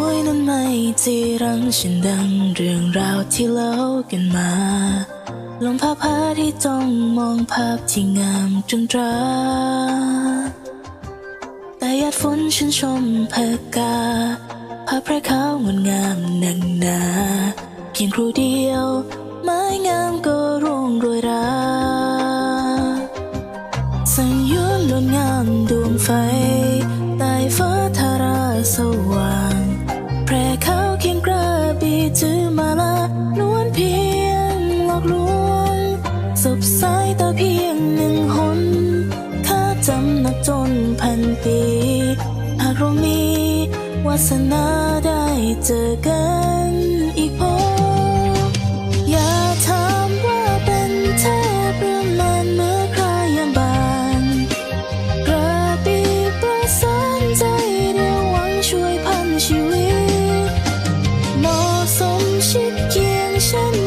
วยนั้นไม่จีรังฉันดังเรื่องราวที่เล่ากันมาลมพาพาที่จ้องมองภาพที่งามจนตราแต่หยาดฝนชื่นชมเพกาภาพพรขาวงดงามหนังหนาเพียงครูเดียว ไม้งามก็ร่วงโรยราสังยุนล้นงามดวงไฟใต้ฟ้าทาราสว่าง ถือมาละล้วนเพียงหลอกลวงสบสายตาเพียงหนึ่งหนข้าจำนับจนพันปีหากเรามีวาสนาได้เจอกัน ด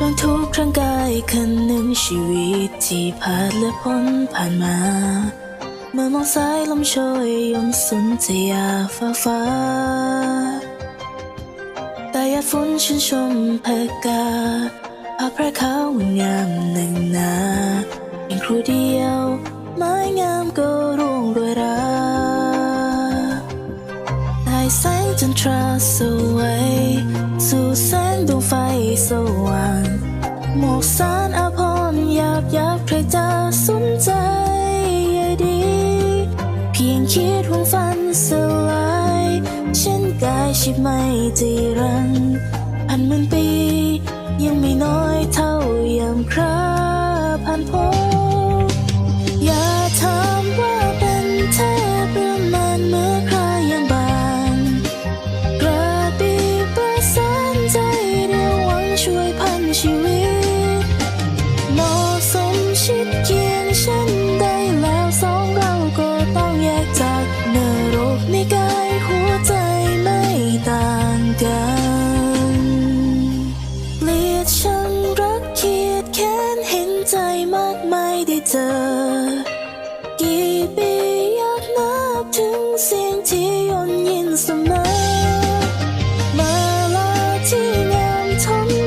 ลดบางทุกครั้งกายคันหนึ่งชีวิตที่ผ่านและพ้นผ่านมา เมื่อมองซ้ายลมโชยยมสุนทยาฟ้าฟ้าแต่หยาดฝนชื่นชมเพกาภาพแพรขาวงามหนึ่งนาเพียงครูเดียวไม้งามก็ร่วงโรยราได้แสงจันทราสวย สู่แสงดวงไฟสว่างหมอกสารอาพรหยาบยับใครจะสนใจใยดี เพียงคิดหวงฝันสลาย ฉันกายชิบไม่จีรัง ธอ กี่ปีอยากนับถึงเสียงที่ยนยินเสมอ มาลาที่งามทำ